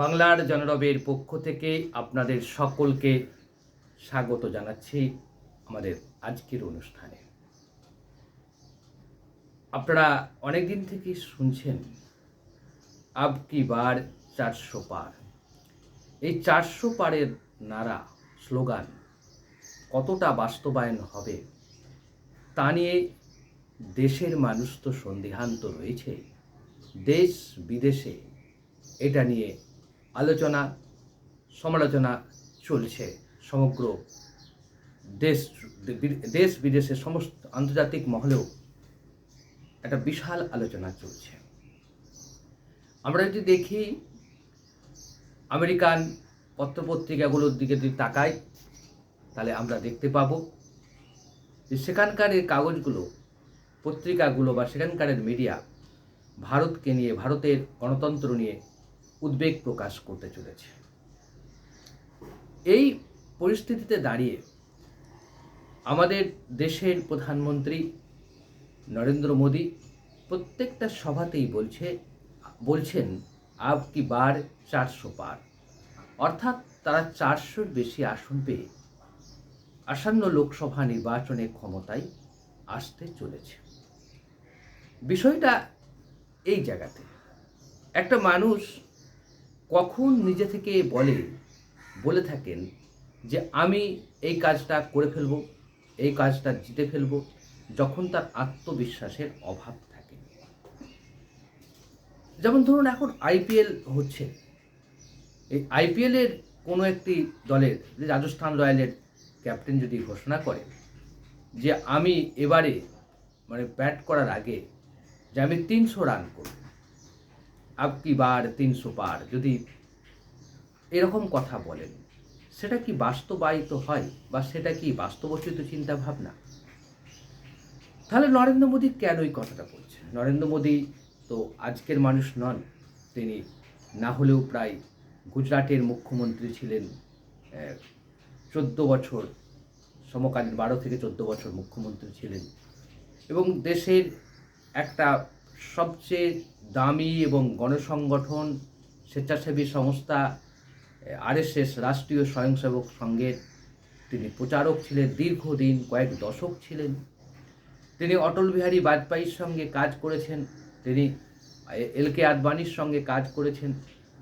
বাংলার জনরবের পক্ষ থেকে আপনাদের সকলকে স্বাগত জানাচ্ছি আমাদের আজকের অনুষ্ঠানে। আপনারা অনেক দিন থেকে শুনছেন, আব কি বার চারশো পার। এই চারশো পারের নারা স্লোগান কতটা বাস্তবায়ন হবে তা নিয়ে দেশের মানুষ তো সন্দিহান্ত রয়েছে, দেশ বিদেশে এটা নিয়ে আলোচনা, সমালোচনা চলছে। সমগ্র দেশ দেশ বিদেশে সমস্ত আন্তর্জাতিক মহলেও একটা বিশাল আলোচনা চলছে। আমরা যদি দেখি, আমেরিকান পত্রপত্রিকাগুলোর দিকে যদি তাকাই, তাহলে আমরা দেখতে পাবো যে সেখানকার কাগজগুলো, পত্রিকাগুলো বা সেখানকারের মিডিয়া ভারতকে নিয়ে, ভারতের গণতন্ত্র নিয়ে উদ্বেগ প্রকাশ করতে চলেছে। এই পরিস্থিতিতে দাঁড়িয়ে আমাদের দেশের প্রধানমন্ত্রী নরেন্দ্র মোদী প্রত্যেকটা সভাতেই বলছে, বলছেন, আব কি বার চারশো পার। অর্থাৎ তারা চারশোর বেশি আসন পেয়ে আসন্ন লোকসভা নির্বাচনে ক্ষমতায় আসতে চলেছে। বিষয়টা এই জায়গাতে। একটা মানুষ কখন নিজে থেকে বলে বলে থাকেন যে আমি এই কাজটা করে ফেলব, এই কাজটা জিতে ফেলব, যখন তার আত্মবিশ্বাসের অভাব থাকে। যেমন ধরুন এখন আইপিএল হচ্ছে। এই আইপিএলের কোনো একটি দলের রাজস্থান রয়্যালের ক্যাপ্টেন যদি ঘোষণা করে যে আমি এবারে মানে ব্যাট করার আগে যে আমি তিনশো রান করব আব কি বার তিনশো পার, যদি এরকম কথা বলেন, সেটা কি বাস্তবায়িত হয় বা সেটা কি বাস্তবচিত চিন্তা ভাবনা তাহলে নরেন্দ্র মোদী কেন এই কথাটা বলছেন নরেন্দ্র মোদী তো আজকের মানুষ নন, তিনি না হলেও প্রায় গুজরাটের মুখ্যমন্ত্রী ছিলেন চোদ্দ বছর, সমকালীন বারো থেকে চোদ্দ বছর মুখ্যমন্ত্রী ছিলেন এবং দেশের একটা সবচেয়ে দামি এবং গণসংগঠন স্বেচ্ছাসেবী সংস্থা, আরএসএস রাষ্ট্রীয় স্বয়ংসেবক সংঘের। তিনি প্রচারক ছিলেন, দীর্ঘদিন, কয়েক দশক ছিলেন। তিনি অটল বিহারী বাজপেয়ীর সঙ্গে কাজ করেছেন। তিনি এল কে আদবানির সঙ্গে কাজ করেছেন।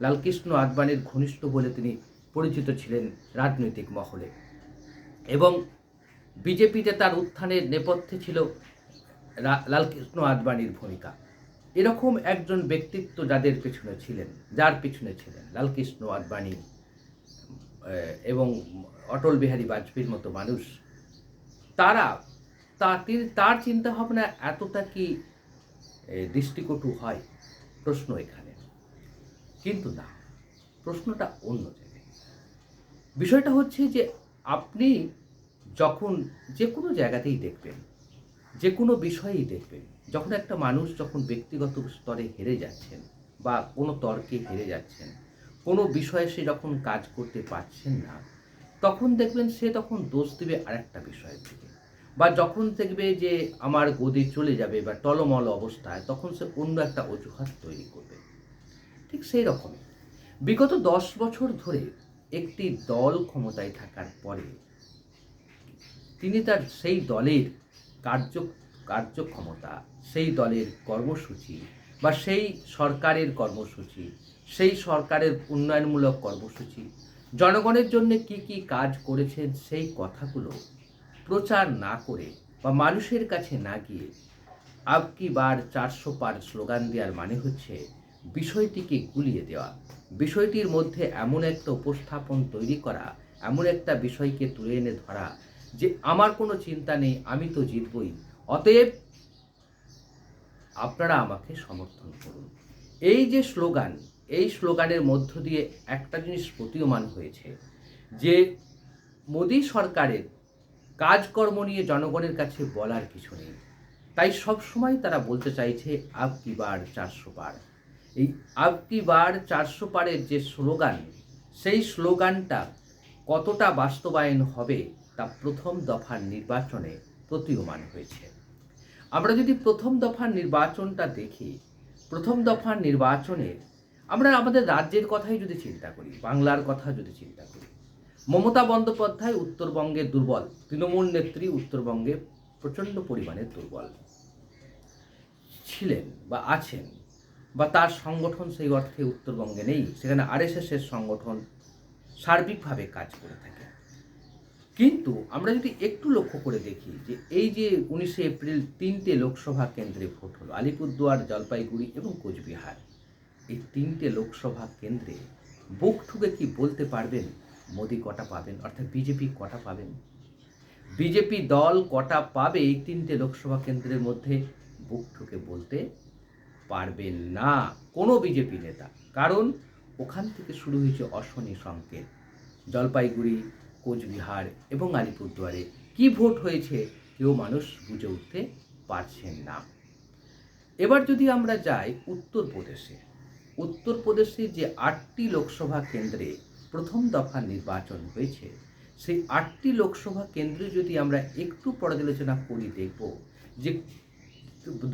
লালকৃষ্ণ আদবানির ঘনিষ্ঠ বলে তিনি পরিচিত ছিলেন রাজনৈতিক মহলে। এবং বিজেপিতে তার উত্থানের নেপথ্যে ছিল লালকৃষ্ণ আদবানির ভূমিকা। এরকম একজন ব্যক্তিত্ব যাদের পেছনে ছিলেন, যার পেছনে ছিলেন লালকৃষ্ণ আদবানি এবং অটল বিহারী বাজপেয়ীর মতো মানুষ, তারা, তা তিনি তার চিন্তাভাবনা এতটা কি দৃষ্টিকটু হয়? প্রশ্ন এখানে। কিন্তু না, প্রশ্নটা অন্য জায়গায়। বিষয়টা হচ্ছে যে আপনি যখন যে কোনো জায়গাতেই দেখবেন, যে কোনো বিষয়েই দেখবেন যখন একটা মানুষ যখন ব্যক্তিগত স্তরে হেরে যাচ্ছেন বা কোনো তর্কে হেরে যাচ্ছেন, কোনো বিষয়ে সে যখন কাজ করতে পারছেন না, তখন দেখবেন সে তখন দোষ দেবে আরেকটা বিষয়ের দিকে। বা যখন দেখবে যে আমার গদি চলে যাবে বা টলমল অবস্থায়, তখন সে অন্য একটা অজুহাত তৈরি করবে। ঠিক সেই রকমই। বিগত দশ বছর ধরে একটি দল ক্ষমতায় থাকার পরে তিনি তার সেই দলের কার্য কার্যক্ষমতা, সেই দলের কর্মসূচি বা সেই সরকারের কর্মসূচি, সেই সরকারের উন্নয়নমূলক কর্মসূচি, জনগণের জন্য কি কি কাজ করেছেন সেই কথাগুলো প্রচার না করে বা মানুষের কাছে না গিয়ে আব কি বার চারশো পার স্লোগান দেওয়ার মানে হচ্ছে বিষয়টিকে গুলিয়ে দেওয়া। বিষয়টির মধ্যে এমন একটা উপস্থাপন তৈরি করা, এমন একটা বিষয়কে তুলে এনে ধরা যে আমার কোনো চিন্তা নেই, আমি তো জিতবই। অতএব আপনারা আমাকে সমর্থন করুন। এই যে স্লোগান, এই স্লোগানের মধ্য দিয়ে একটা জিনিস প্রতীয়মান হয়েছে যে মোদী সরকারের কাজকর্ম নিয়ে জনগণের কাছে বলার কিছু নেই। তাই সবসময় তারা বলতে চাইছে, আব কি বার চারশো বার এই আব কি বার চারশো পারের যে স্লোগান, সেই স্লোগানটা কতটা বাস্তবায়ন হবে তা প্রথম দফার নির্বাচনে প্রতীয়মান হয়েছে। আমরা যদি প্রথম দফার নির্বাচনটা দেখি, প্রথম দফার নির্বাচনে আমরা আমাদের রাজ্যের কথাই যদি চিন্তা করি, বাংলার কথা যদি চিন্তা করি, মমতা বন্দ্যোপাধ্যায় উত্তরবঙ্গের দুর্বল, তৃণমূল নেত্রী উত্তরবঙ্গে প্রচণ্ড পরিমাণে দুর্বল ছিলেন বা আছেন বা তার সংগঠন সেই অর্থে উত্তরবঙ্গে নেই, সেখানে আরএসএসের সংগঠন সার্বিকভাবে কাজ করে থাকে। কিন্তু আমরা যদি একটু লক্ষ্য করে দেখি যে এই যে উনিশে এপ্রিল তিনটে লোকসভা কেন্দ্রে ভোট হলো, আলিপুরদুয়ার, জলপাইগুড়ি এবং কোচবিহার। এই তিনটে লোকসভা কেন্দ্রে বুক ঠুকে কি বলতে পারবেন? মোদি কটা পাবেন? অর্থাৎ বিজেপি কটা পাবেন? বিজেপি দল কটা পাবে এই তিনটে লোকসভা কেন্দ্রের মধ্যে? বুক ঠুকে বলতে পারবেন না কোনো বিজেপি নেতা। কারণ ওখান থেকে শুরু হয়েছে অশনি সংকেত। জলপাইগুড়ি কোচবিহার এবং আলিপুরদুয়ারে। কি ভোট হয়েছে কেউ মানুষ বুঝে উঠতে পারছেন না। এবার যদি আমরা যাই উত্তরপ্রদেশে। উত্তরপ্রদেশে যে আটটি লোকসভা কেন্দ্রে প্রথম দফা নির্বাচন হয়েছে, সেই আটটি লোকসভা কেন্দ্রে যদি আমরা একটু পর্যালোচনা করি, দেখব যে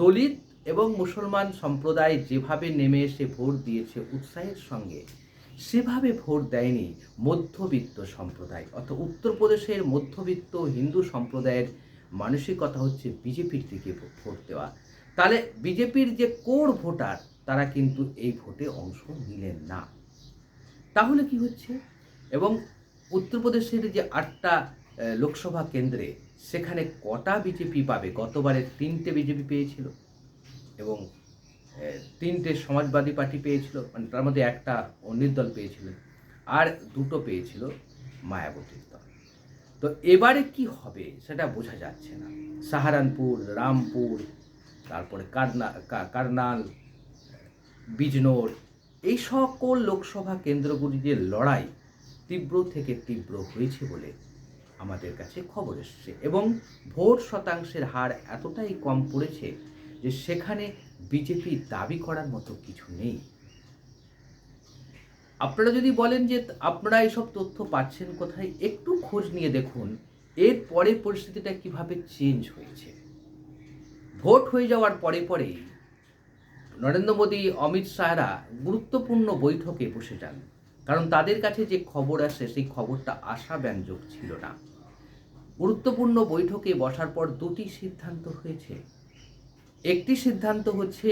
দলিত এবং মুসলমান সম্প্রদায় যেভাবে নেমে এসে ভোট দিয়েছে উৎসাহের সঙ্গে সেভাবে ভোট দেয়নি মধ্যবিত্ত সম্প্রদায়। অর্থাৎ উত্তরপ্রদেশের মধ্যবিত্ত হিন্দু সম্প্রদায়ের মানসিকতা হচ্ছে বিজেপির দিকে ভোট দেওয়া। তাহলে বিজেপির যে কোর ভোটার, তারা কিন্তু এই ভোটে অংশ নিলেন না। তাহলে কি হচ্ছে? এবং উত্তরপ্রদেশের যে আটটা লোকসভা কেন্দ্রে সেখানে কটা বিজেপি পাবে? গতবারে তিনটে বিজেপি পেয়েছিল। এবং তিনটে সমাজবাদী পার্টি পেয়েছিল মানে তার মধ্যে একটা অন্যের দল পেয়েছিল আর দুটো পেয়েছিল মায়াবতীর দল। তো এবারে কি হবে সেটা বোঝা যাচ্ছে না। সাহারানপুর, রামপুর, তারপরে কারনা কারনাল, বিজনোর, এই সকল লোকসভা কেন্দ্রগুলি যে লড়াই তীব্র থেকে তীব্র হয়েছে বলে আমাদের কাছে খবর এসছে। এবং ভোট শতাংশের হার এতটাই কম পড়েছে যে সেখানে বিজেপি দাবি করার মতো কিছু নেই। আপনারা যদি বলেন যে আপনারা এইসব তথ্য পাচ্ছেন কোথায়, একটু খোঁজ নিয়ে দেখুন, এর পরে পরিস্থিতিটা কীভাবে চেঞ্জ হয়েছে। ভোট হয়ে যাওয়ার পরে পরে নরেন্দ্র মোদী, অমিত শাহরা গুরুত্বপূর্ণ বৈঠকে বসে যান। কারণ তাদের কাছে যে খবর আসে, সেই খবরটা আশাব্যঞ্জক ছিল না। গুরুত্বপূর্ণ বৈঠকে বসার পর দুটি সিদ্ধান্ত হয়েছে। একটি সিদ্ধান্ত হচ্ছে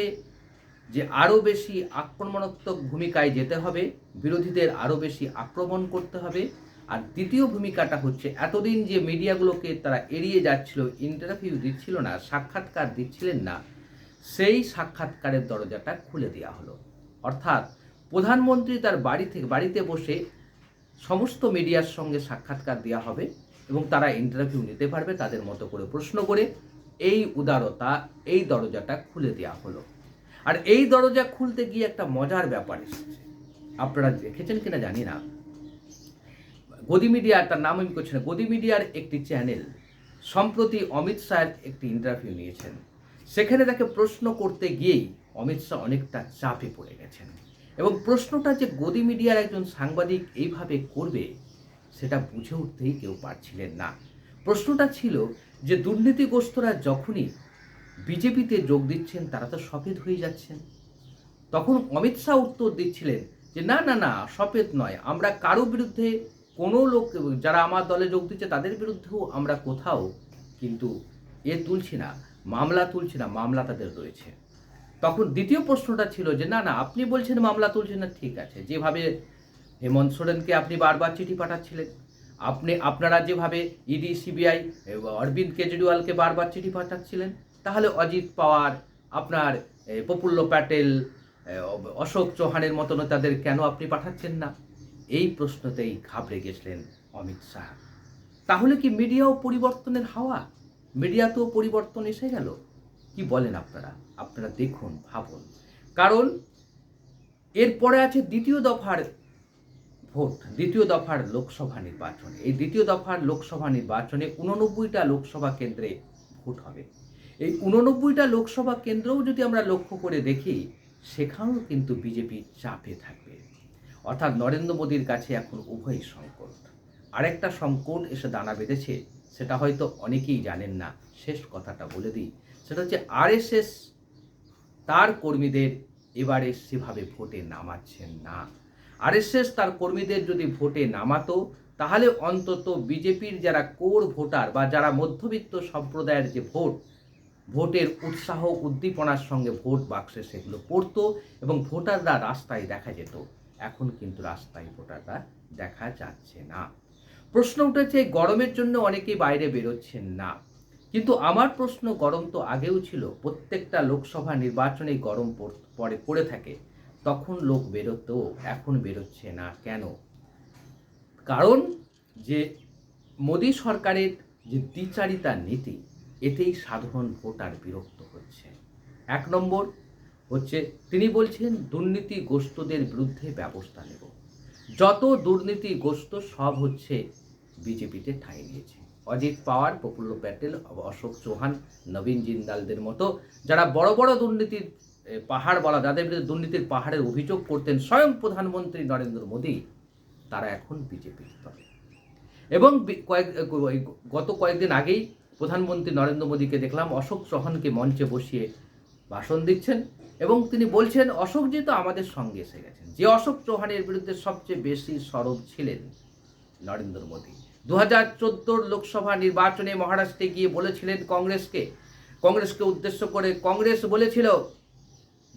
যে আরও বেশি আক্রমণাত্মক ভূমিকায় যেতে হবে, বিরোধীদের আরও বেশি আক্রমণ করতে হবে। আর দ্বিতীয় ভূমিকাটা হচ্ছে এতদিন যে মিডিয়াগুলোকে তারা এড়িয়ে যাচ্ছিল ইন্টারভিউ দিচ্ছিল না, সাক্ষাৎকার দিচ্ছিলেন না, সেই সাক্ষাৎকারের দরজাটা খুলে দেওয়া হলো। অর্থাৎ প্রধানমন্ত্রী তার বাড়ি থেকে, বাড়িতে বসে সমস্ত মিডিয়ার সঙ্গে সাক্ষাৎকার দেওয়া হবে এবং তারা ইন্টারভিউ নিতে পারবে তাদের মতো করে প্রশ্ন করে এই উদারতা, এই দরজাটা খুলে দেওয়া হলো। আর এই দরজা খুলতে গিয়ে একটা মজার ব্যাপার এসেছে। আপনারা দেখেছেন কিনা জানি না। গদি মিডিয়া তার নাম আমি করছি না, গদি মিডিয়ার একটি চ্যানেল সম্প্রতি অমিত শাহের একটি ইন্টারভিউ নিয়েছেন। সেখানে তাকে প্রশ্ন করতে গিয়েই অমিত শাহ অনেকটা চাপে পড়ে গেছেন। এবং প্রশ্নটা যে গদি মিডিয়ার একজন সাংবাদিক এইভাবে করবে, সেটা বুঝে উঠতেই কেউ পারছিলেন না। প্রশ্নটা ছিল যে দুর্নীতিগ্রস্তরা যখনই বিজেপিতে যোগ দিচ্ছেন, তারা তো সফেদ হয়ে যাচ্ছেন। তখন অমিত শাহ উত্তর দিচ্ছিলেন যে, না না না, সফেদ নয়। আমরা কারও বিরুদ্ধে কোনো লোক যারা আমার দলে যোগ দিচ্ছে, তাদের বিরুদ্ধেও আমরা কোথাও কিন্তু এ তুলছি না, মামলা তুলছি না, মামলা তাদের রয়েছে। তখন দ্বিতীয় প্রশ্নটা ছিল যে, না না, আপনি বলছেন মামলা তুলছেন না, ঠিক আছে। যেভাবে হেমন্ত সোরেনকে আপনি বারবার চিঠি পাঠাচ্ছিলেন। আপনি, আপনারা যেভাবে ইডি, সিবিআই, অরবিন্দ কেজরিওয়ালকে বারবার চিঠি পাঠাচ্ছিলেন, তাহলে অজিত পাওয়ার, আপনার প্রফুল্ল প্যাটেল অশোক চৌহানের মতো নেতাদের কেন আপনি পাঠাচ্ছেন না? এই প্রশ্নতেই ঘাবড়ে গেছিলেন অমিত শাহ। তাহলে কি মিডিয়াও পরিবর্তনের হাওয়া? মিডিয়াতেও পরিবর্তন এসে গেল? কি বলেন আপনারা? আপনারা দেখুন, ভাবুন। কারণ, এরপরে আছে দ্বিতীয় দফার ভোট, দ্বিতীয় দফার লোকসভা নির্বাচন। এই দ্বিতীয় দফার লোকসভা নির্বাচনে উননব্বইটা লোকসভা কেন্দ্রে ভোট হবে। এই উননব্বইটা লোকসভা কেন্দ্রও যদি আমরা লক্ষ্য করে দেখি, সেখানেও কিন্তু বিজেপি চাপে থাকবে। অর্থাৎ নরেন্দ্র মোদীর কাছে এখন উভয় সংকট। আরেকটা সংকট এসে দানা বেঁধেছে, সেটা হয়তো অনেকেই জানেন না। শেষ কথাটা বলে দিই, সেটা হচ্ছে আরএসএস তার কর্মীদের এবারে সেভাবে ভোটে নামাচ্ছেন না। আরএসএস তার কর্মীদের যদি ভোটে নামাতো, তাহলে অন্তত বিজেপির যারা কোর ভোটার বা যারা মধ্যবিত্ত সম্প্রদায়ের যে ভোট, ভোটের উৎসাহ, উদ্দীপনার সঙ্গে ভোট বাক্সে সেগুলো পড়তো এবং ভোটাররা রাস্তায় দেখা যেত। এখন কিন্তু রাস্তায় ভোটাররা দেখা যাচ্ছে না। প্রশ্ন উঠেছে, গরমের জন্য অনেকেই বাইরে বেরোচ্ছেন না। কিন্তু আমার প্রশ্ন, গরম তো আগেও ছিল, প্রত্যেকটা লোকসভা নির্বাচনে গরম পড়ে পড়ে থাকে। তখন লোক বেরোতো, এখন বেরোচ্ছে না। কেন? কারণ যে মোদী সরকারের যে দ্বিচারিতা নীতি, এতেই সাধারণ ভোটার বিরক্ত হচ্ছে। এক নম্বর হচ্ছে, তিনি বলছেন দুর্নীতিগ্রস্তদের বিরুদ্ধে ব্যবস্থা নেব। যত দুর্নীতিগ্রস্ত সব হচ্ছে বিজেপিতে ঠাঁই নিয়েছে। অজিত পাওয়ার, প্রফুল্ল প্যাটেল, অশোক চৌহান, নবীন জিন্দালদের মতো, যারা বড় বড় দুর্নীতির পাহাড় বলা, যাদের বিরুদ্ধে দুর্নীতির পাহাড়ের অভিযোগ করতেন স্বয়ং প্রধানমন্ত্রী নরেন্দ্র মোদী, তারা এখন বিজেপির দলে এবং কয়েক গত কয়েকদিন আগেই প্রধানমন্ত্রী নরেন্দ্র মোদীকে দেখলাম অশোক চৌহানকে মঞ্চে বসিয়ে ভাষণ দিচ্ছেন এবং তিনি বলছেন অশোকজি তো আমাদের সঙ্গে এসে গেছেন। যে অশোক চৌহানের বিরুদ্ধে সবচেয়ে বেশি সরব ছিলেন নরেন্দ্র মোদী। দু হাজার চোদ্দোর লোকসভা নির্বাচনে মহারাষ্ট্রে গিয়ে বলেছিলেন কংগ্রেসকে। কংগ্রেসকে উদ্দেশ্য করে কংগ্রেস বলেছিল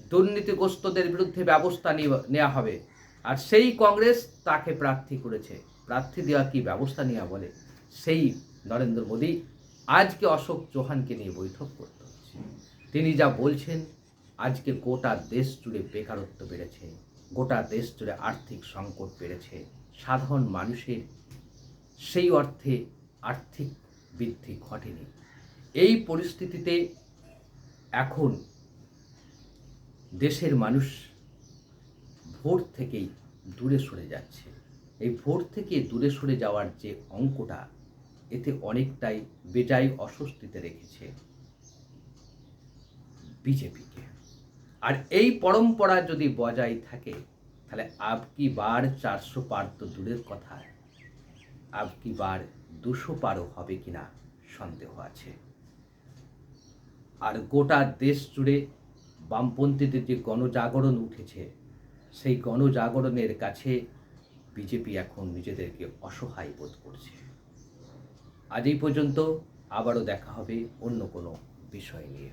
দুর্নীতিগ্রস্তদের বিরুদ্ধে ব্যবস্থা নেওয়া হবে। আর সেই কংগ্রেস তাকে প্রার্থী করেছে। প্রার্থী দেওয়া কি ব্যবস্থা নেওয়া বলে? সেই নরেন্দ্র মোদী আজকে অশোক চৌহানকে নিয়ে বৈঠক করতে হচ্ছে। তিনি যা বলছেন, আজকে গোটা দেশ জুড়ে বেকারত্ব বেড়েছে। গোটা দেশ জুড়ে আর্থিক সংকট বেড়েছে। সাধারণ মানুষের সেই অর্থে আর্থিক বৃদ্ধি ঘটেনি। এই পরিস্থিতিতে এখন দেশের মানুষ ভোট থেকেই দূরে সরে যাচ্ছে। এই ভোট থেকে দূরে সরে যাওয়ার যে অঙ্কটা, এতে অনেকটাই বেজায় অস্বস্তিতে রেখেছে বিজেপিকে। আর এই পরম্পরা যদি বজায় থাকে, তাহলে আব কি বার চারশো পার তো দূরের কথা? আব কি বার দুশো পারও হবে কিনা সন্দেহ আছে। আর গোটা দেশ জুড়ে বামপন্থীদের যে গণজাগরণ উঠেছে, সেই গণজাগরণের কাছে বিজেপি এখন নিজেদেরকে অসহায় বোধ করছে। আজ এই পর্যন্ত আবারও দেখা হবে অন্য কোনো বিষয় নিয়ে।